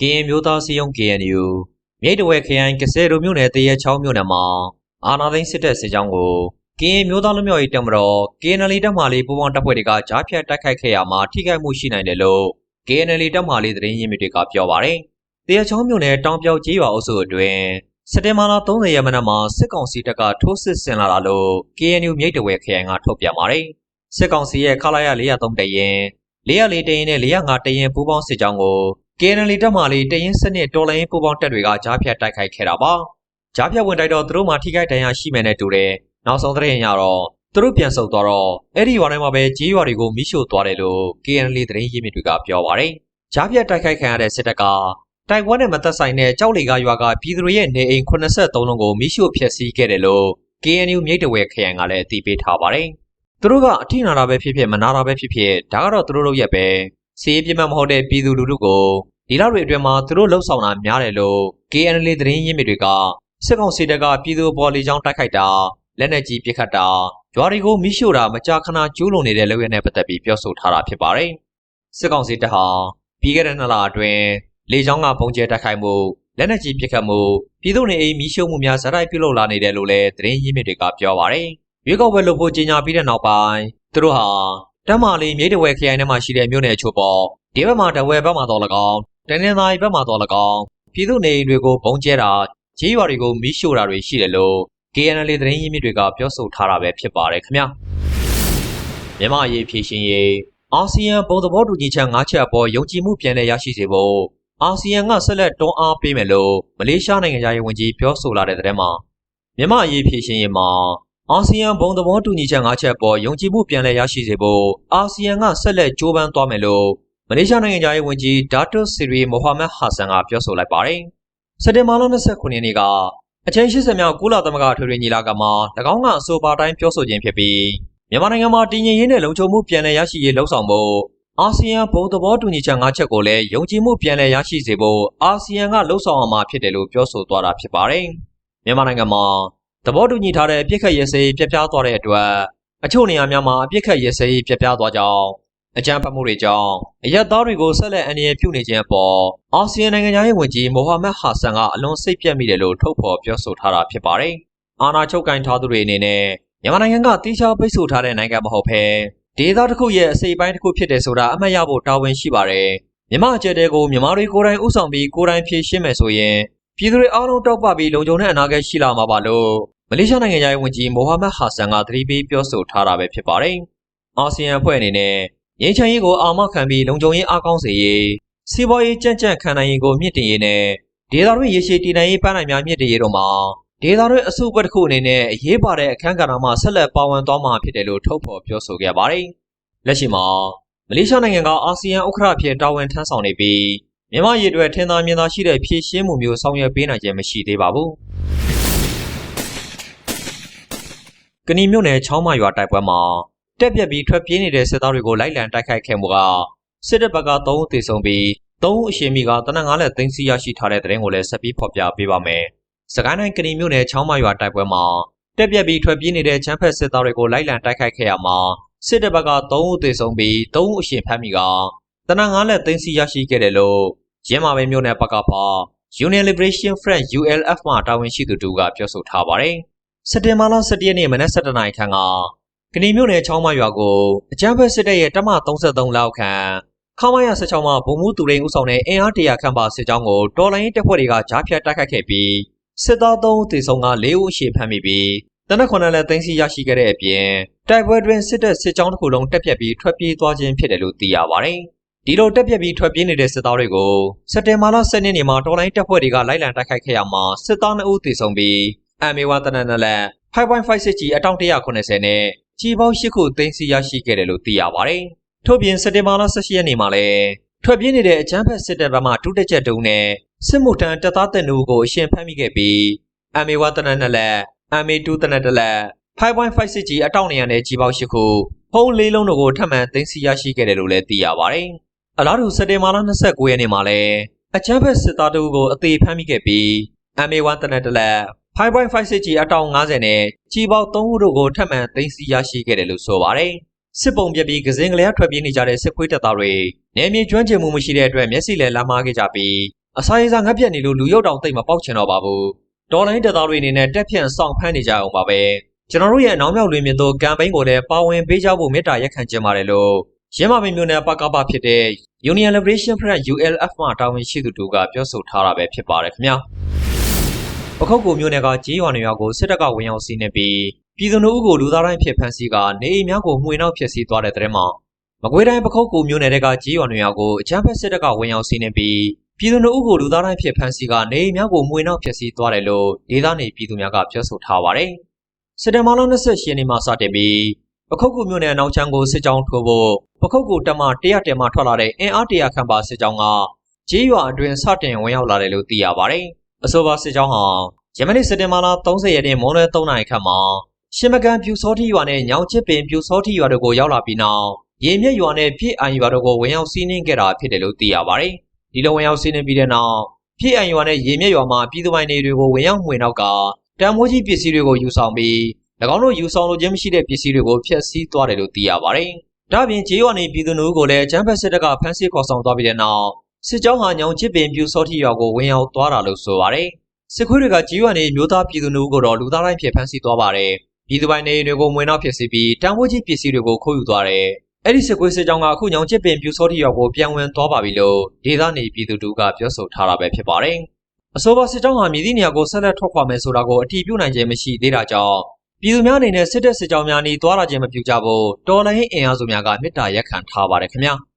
ကရင်မျိုးသားစီယုံ KNU မြိတ်တဝဲခရိုင်ကစဲတို့မြို့နယ်တရဲချောင်းမြို့နယ်မှာအာနာသိန်းစစ်တပ်စစ်ကြောင်းကိုကရင်မျိုးသားလူမျိုးရေးတပ်မတော် KNL တပ်မလေးပူးပေါင်းတပ်ဖွဲ့တွေကကြားဖြတ်တိုက်ခိုက်ခဲ့ရမှာထိခိုက်မှုရှိနိုင်တယ်လို့ KNL တပ်မလေးသတင်းရင်းမြစ်တွေကပြောပါတယ်။တရဲချောင်းမြို့နယ်တောင်ပြောက်ကြီးရွာအုပ်စုအတွင်းစက်တင်ဘာလ30ရက်နေ့မှာစစ်ကောင်စီတပ်ကထိုးစစ်ဆင်လာတာလို့ KNU မြိတ်တဝဲခရိုင်ကထုတ်ပြန်ပါတယ်။စစ်ကောင်စီရဲ့ခလာရ403တရင်404တရင်နဲ့405တရင်ပူးပေါင်းစစ်ကြောင်းကို KNL တပ်မလေးတရင်စနစ်တော်လိုင်းပူးပေါင်းတပ်တွေကကြားဖြတ်တိုက်ခိုက်ခဲ့တာပါ။ကြားဖြတ်ဝင်တိုက်တော့သူတို့မှထိခိုက်ဒဏ်ရာရှိမယ်နဲ့တူတယ်။နောက်ဆုံးသတင်းရတော့သူတို့ပြန်ဆုတ်သွားတော့အဲ့ဒီရွာထဲမှာပဲကြေးရွာတွေကိုမိရှို့သွားတယ်လို့ KNL သတင်းရင်းမြစ်တွေကပြောပါတယ်။ကြားဖြတ်တိုက်ခိုက်ခံရတဲ့စစ်တပ်ကတိုက်ပွဲနဲ့မသက်ဆိုင်တဲ့ကြောက်လီကရွာကပြည်သူတွေရဲ့နေအိမ်83လုံးကိုမိရှို့ဖျက်ဆီးခဲ့တယ်လို့ KNU မြိတ်တဝဲခရိုင်ကလည်းအသိပေးထားပါတယ်။သူတို့ကအထိနာတာပဲဖြစ်ဖြစ်မနာတာပဲဖြစ်ဖြစ်ဒါကတော့သူတို့တို့ရဲ့ပဲ စီးပြမမဟုတ်တဲ့ပြည်သူလူထုကိုဒီလောက်တွေအတွင်းမှာသူတို့လှုပ်ဆောင်တာများတယ်လို့ KNL သတင်းရင်းမြစ်တွေကစစ်ကောင်စီတပ်ကပြည်သူပေါ်လီချောင်းတိုက်ခိုက်တာလက်နက်ကြီးပစ်ခတ်တာရွာတွေကိုမိရှို့တာမကြာခဏကျူးလွန်နေတဲ့လုပ်ရတဲ့ပတ်သက်ပြီးပြောဆိုထားတာဖြစ်ပါတယ်။စစ်ကောင်စီတပ်ဟာပြီးခဲ့တဲ့နှစ်လအတွင်းလေကြောင်းကပုံကျဲတိုက်ခိုက်မှုလက်နက်ကြီးပစ်ခတ်မှုပြည်သူနေအိမ်မိရှို့မှုများဇာတ်တိုက်ပြုလုပ်လာနေတယ်လို့လည်းသတင်းရင်းမြစ်တွေကပြောပါတယ်။ရွေးကောက်ပွဲလုပ်ဖို့ကြေညာပြီးတဲ့နောက်ပိုင်းသူတို့ဟာ တမ္မာလီမြိတ်တဝဲခရိုင်ထဲမှာရှိတဲ့မြို့နယ်အချို့ပေါ်ဒီဘက်မှာတဝဲဘက်မှာတော့၎င်းတနင်္သာရီဘက်မှာတော့၎င်းပြည်သူနေအိမ်တွေကိုပုံကျဲတာဂျေးရွာတွေကိုမိရှို့တာတွေရှိတယ်လို့ KNL သတင်းရင်းမြစ်တွေကပြောဆိုထားတာပဲဖြစ်ပါတယ်ခင်ဗျာမြန်မာရေးဖြည့်ရှင်ရေးအာဆီယံဘုံသဘောတူညီချက်၅ချက်အပေါ်ယုံကြည်မှုပြန်လည်ရရှိစေဖို့အာဆီယံကဆက်လက်တွန်းအားပေးမယ်လို့မလေးရှားနိုင်ငံသားရေးဝန်ကြီးပြောဆိုလာတဲ့တဲ့မှာမြန်မာရေးဖြည့်ရှင်ရေးမှာ အာဆီယံဘုံသဘောတူညီချက်၅ချက်ပေါ်ယုံကြည်မှုပြန်လည်ရရှိစေဖို့အာဆီယံကဆက်လက်ကြိုးပမ်းသွားမယ်လို့မလေးရှားနိုင်ငံသားရေးဝန်ကြီးဒါတိုစီရီမိုဟာမက်ဟာဆန်ကပြောဆိုလိုက်ပါတယ်။စက်တင်ဘာလ29ရက်နေ့ကအချိန်80မြောက်ကုလသမဂ္ဂထွေထွေညီလာခံမှာ၎င်းကအဆိုပါတိုင်းပြောဆိုခြင်းဖြစ်ပြီးမြန်မာနိုင်ငံမှာတည်ငြိမ်ရေးနဲ့လုံခြုံမှုပြန်လည်ရရှိရေးလှုံ့ဆော်ဖို့အာဆီယံဘုံသဘောတူညီချက်၅ချက်ကိုလည်းယုံကြည်မှုပြန်လည်ရရှိစေဖို့အာဆီယံကလှုံ့ဆော်အောင်မှာဖြစ်တယ်လို့ပြောဆိုသွားတာဖြစ်ပါတယ်။မြန်မာနိုင်ငံမှာ သဘောတူညီထားတဲ့အပြစ်ခတ်ရစရေးပြပြသွားတဲ့အတွက်အချို့နေရာများမှာအပြစ်ခတ်ရစရေးပြပြသွားကြောင်းအကြမ်းဖက်မှုတွေကြောင့်အရက်သားတွေကိုဆက်လက်အန္တရာယ်ပြုနေခြင်းအပေါ်အာဆီယံနိုင်ငံသားရေးဝန်ကြီးမိုဟာမက်ဟာဆန်ကအလွန်စိတ်ပြတ်မိတယ်လို့ထုတ်ဖော်ပြောဆိုထားတာဖြစ်ပါတယ်။အာဏာချုပ်ကင်ထားသူတွေအနေနဲ့မြန်မာနိုင်ငံကတိကျပိတ်ဆို့ထားတဲ့နိုင်ငံမဟုတ်ဘဲဒေသတစ်ခုရဲ့အစိပ်ပိုင်းတစ်ခုဖြစ်တယ်ဆိုတာအမှတ်ရဖို့တာဝန်ရှိပါတယ်။မြမအကျဲတဲကိုမြန်မာတွေကိုယ်တိုင်ဥဆောင်ပြီးကိုယ်တိုင်ဖြည့်ရှင်းမယ်ဆိုရင်ပြည်သူတွေအားလုံးတောက်ပပြီးလုံခြုံတဲ့အနာဂတ်ရှိလာမှာပါလို့ မလေးရှားနိုင်ငံရဲ့ဝန်ကြီးမိုဟာမက်ဟာဆန်ကသတိပေးပြောဆိုထားတာပဲဖြစ်ပါတယ်။အာဆီယံအဖွဲ့အနေနဲ့ငြိမ်းချမ်းရေးကိုအာမခံပြီးလုံခြုံရေးအားကောင်းစေရေးစီးပွားရေးကြံ့ကြံ့ခံနိုင်ရေးကိုမြင့်တင်ရေးနဲ့ဒေသတွင်းရေရှည်တည်နိုင်ရေးပန်းနိုင်များမြင့်တင်ရေးတို့မှာဒေသတွင်းအစုအဖွဲ့တစ်ခုအနေနဲ့အရေးပါတဲ့အခမ်းကဏ္ဍမှာဆက်လက်ပါဝင်သွားမှာဖြစ်တယ်လို့ထုတ်ဖော်ပြောဆိုခဲ့ပါတယ်။လက်ရှိမှာမလေးရှားနိုင်ငံကအာဆီယံဥက္ကဋ္ဌဖြစ်တာဝန်ထမ်းဆောင်နေပြီးမြန်မာရည်တွေထင်သာမြင်သာရှိတဲ့ဖြည့်ရှင်းမှုမျိုးဆောင်ရွက်ပေးနိုင်ခြင်းမရှိသေးပါဘူး။ ကဏီမြို့နယ်ချောင်းမရွာတိုက်ပွဲမှာတက်ပြက်ပြီးထွက်ပြေးနေတဲ့စစ်သားတွေကိုလိုက်လံတိုက်ခိုက်ခဲ့မှုကစစ်တပ်ဘက်က3ဦးသေဆုံးပြီး3ဦးအရှင်မိကတနက်9လက်သိမ်းဆီးရရှိထားတဲ့တဲ့ရင်ကိုလည်းဆက်ပြီးဖော်ပြပေးပါမယ်။စကိုင်းတိုင်းကဏီမြို့နယ်ချောင်းမရွာတိုက်ပွဲမှာတက်ပြက်ပြီးထွက်ပြေးနေတဲ့ချမ်းဖက်စစ်သားတွေကိုလိုက်လံတိုက်ခိုက်ခဲ့ရမှာစစ်တပ်ဘက်က3ဦးသေဆုံးပြီး3ဦးအရှင်ဖမ်းမိကတနက်9လက်သိမ်းဆီးရရှိခဲ့တယ်လို့ရင်းမာပဲမြို့နယ်ပကဖ Union Liberation Front ULF မှတာဝန်ရှိသူတို့ကပြောဆိုထားပါတယ်။ စက်တင်ဘာလ17ရက်နေ့မနက်7:00နာရီခန့်ကကဏီမြို့နယ်ချောင်းမရွာကိုအကြမ်းဖက်စစ်တပ်ရဲ့တမ33လောက်ခန့်ခမရ16မှာဗိုလ်မှူးသူရိန်ဦးဆောင်တဲ့အင်အားတရာခန့်ပါစစ်ကြောင်းကိုတော်လိုင်းတပ်ဖွဲ့တွေကကြားဖြတ်တိုက်ခိုက်ခဲ့ပြီးစစ်သား3ဦးသေဆုံးက4ဦးအရှိဖမ်းမိပြီးတနက်9လက်သိမ်းဆီးရရှိခဲ့တဲ့အပြင်တိုက်ပွဲတွင်စစ်တပ်စစ်ကြောင်းတစ်ခုလုံးတက်ပြက်ပြီးထွက်ပြေးသွားခြင်းဖြစ်တယ်လို့သိရပါတယ်။ဒီလိုတက်ပြက်ပြီးထွက်ပြေးနေတဲ့စစ်သားတွေကိုစက်တင်ဘာလ10ရက်နေ့မှာတော်လိုင်းတပ်ဖွဲ့တွေကလိုက်လံတိုက်ခိုက်ခဲ့ရမှာစစ်သား2ဦးသေဆုံးပြီး MA1 တနက်နလက်5.56ကြီးအတောင်190နဲ့ကြီးပေါင်း၈ခုသိမ်းဆီးရရှိခဲ့တယ်လို့သိရပါတယ်။ထို့ပြင်စက်တင်ဘာလ18ရက်နေ့မှာလည်းထွက်ပြေးနေတဲ့အကြမ်းဖက်စစ်တပ်ဘက်မှဒုတက်ချက်တုံးနဲ့စစ်မှုထမ်းတပ်သားတပ်နူကိုအရှင်ဖမ်းမိခဲ့ပြီး MA1 တနက်နလက် MA2 တနက်တလက်5.56ကြီးအတောင်နေရတဲ့ကြီးပေါင်း၈ခုဖုံးလေးလုံးတို့ကိုထပ်မံသိမ်းဆည်းရရှိခဲ့တယ်လို့လည်းသိရပါတယ်။အလားတူစက်တင်ဘာလ29ရက်နေ့မှာလည်းအချမ်းဖက်စစ်သားတို့ကိုအသေးဖမ်းမိခဲ့ပြီး MA1 တနက်တလက် 5.56ကြီးအတောင်90နဲ့ကြီးပေါင်း3ခုတို့ကိုထပ်မံသိမ်းဆည်းရရှိခဲ့တယ်လို့ဆိုပါတယ်။စစ်ပုံပြပြီးကစင်ကလေးထွက်ပြေးနေကြတဲ့စစ်ခွေးတပ်သားတွေနယ်မြေကျွမ်းကျင်မှုမရှိတဲ့အတွက်မျက်စိလဲလာမားခဲ့ကြပြီးအစာရေစာငတ်ပြတ်နေလို့လူရုပ်တောင်တိတ်မပေါက်ချင်တော့ပါဘူးဒေါ်လိုင်းတက်သားတွေအနေနဲ့တက်ဖြန့်ဆောင်ဖမ်းနေကြအောင်ပါပဲကျွန်တော်တို့ရဲ့အနောက်မြောက်လွင်မြစ်တို့ကမ်ပိန်းကိုလည်းပါဝင်ပေးကြဖို့မေတ္တာရက်ခံကြပါတယ်လို့ရင်းမပင်မျိုးနယ်ပကပဖြစ်တဲ့ Union Liberation Front ULF မှတာဝန်ရှိသူတို့ကပြောဆိုထားတာပဲဖြစ်ပါတယ်ခင်ဗျာ ပခုတ်ကူမျိုးနယ်ကကြေးရွာနေရွာကိုစစ်တပ်ကဝင်ရောက်စီးနှင်ပြီးပြည်သူတို့ကိုလူသားတိုင်းဖြစ်ဖမ်းဆီးကနေအိမ်များကိုမှွေနှောက်ဖျက်ဆီးသွားတဲ့တဲ့မှာမကွေးတိုင်းပခုတ်ကူမျိုးနယ်ကကြေးရွာနေရွာကိုအကြမ်းဖက်စစ်တပ်ကဝင်ရောက်စီးနှင်ပြီးပြည်သူတို့ကိုလူသားတိုင်းဖြစ်ဖမ်းဆီးကနေအိမ်များကိုမှွေနှောက်ဖျက်ဆီးသွားတယ်လို့ဒေသနေပြည်သူများကပြောဆိုထားပါတယ်စက်တင်ဘာလ28ရက်နေ့မှာစတင်ပြီးပခုတ်ကူမျိုးနယ်အနောက်ချမ်းကိုစစ်ကြောင်းထိုးဖို့ပခုတ်ကူတပ်မ100တဲမှထွက်လာတဲ့အင်အား100ခန့်ပါစစ်ကြောင်းကကြေးရွာအတွင်းစတင်ဝင်ရောက်လာတယ်လို့သိရပါတယ်။ အဆိုပါစစ်ကြောင်းဟာယမနေ့စက်တင်ဘာလ30ရက်နေ့မွန်းလွဲ3နာရီခန့်မှာရှင်မကန်ပြူစောတိရွာနဲ့ညောင်ချစ်ပင်ပြူစောတိရွာတို့ကိုရောက်လာပြီးနောက်ရေမြက်ရွာနဲ့ပြည့်အံရွာတို့ကိုဝင်ရောက်စီးနင်းခဲ့တာဖြစ်တယ်လို့သိရပါတယ်။ဒီလိုဝင်ရောက်စီးနင်းပြီးတဲ့နောက်ပြည့်အံရွာနဲ့ရေမြက်ရွာမှာပြည်သူပိုင်နေတွေကိုဝင်ရောက်မှွေနောက်ကတံမိုးကြီးပစ္စည်းတွေကိုယူဆောင်ပြီး၎င်းတို့ယူဆောင်လိုခြင်းမရှိတဲ့ပစ္စည်းတွေကိုဖျက်ဆီးသွားတယ်လို့သိရပါတယ်။ဒါ့အပြင်ဂျေးရွာနေပြည်သူတို့ကိုလည်းချမ်းဖက်စစ်တပ်ကဖမ်းဆီးခေါ်ဆောင်သွားပြီးတဲ့နောက် စစ်ကြောင်းဟာညောင်ချစ်ပင်ပြူစောတိရွာကိုဝင်ရောက်သွားတာလို့ဆိုပါတယ်။စစ်ခွေးတွေကဂျေးရွာနေမျိုးသားပြည်သူတို့ကိုတော့လူသားတိုင်းဖြစ်ဖမ်းဆီးသွားပါတယ်။ပြည်သူပိုင်နေတွေကိုမွေနောက်ဖြစ်စီပြီးတံမိုးကြီးပစ္စည်းတွေကိုခိုးယူသွားတယ်။အဲ့ဒီစစ်ခွေးစစ်ကြောင်းကအခုညောင်ချစ်ပင်ပြူစောတိရွာကိုပြန်ဝင်သွားပါပြီလို့ဒေသနေပြည်သူတို့ကပြောဆိုထားတာပဲဖြစ်ပါတယ်။အဆိုပါစစ်ကြောင်းဟာမြည်သည့်နေရာကိုဆက်လက်ထွက်ခွာမယ်ဆိုတာကိုအတည်ပြုနိုင်ခြင်းမရှိသေးတာကြောင့်ပြည်သူများအနေနဲ့စစ်တပ်စစ်ကြောင်းများနီးသွားလာခြင်းမပြုကြဖို့တော်လိုင်းအင်အားစုများကမေတ္တာရက်ခံထားပါတယ်ခင်ဗျာ။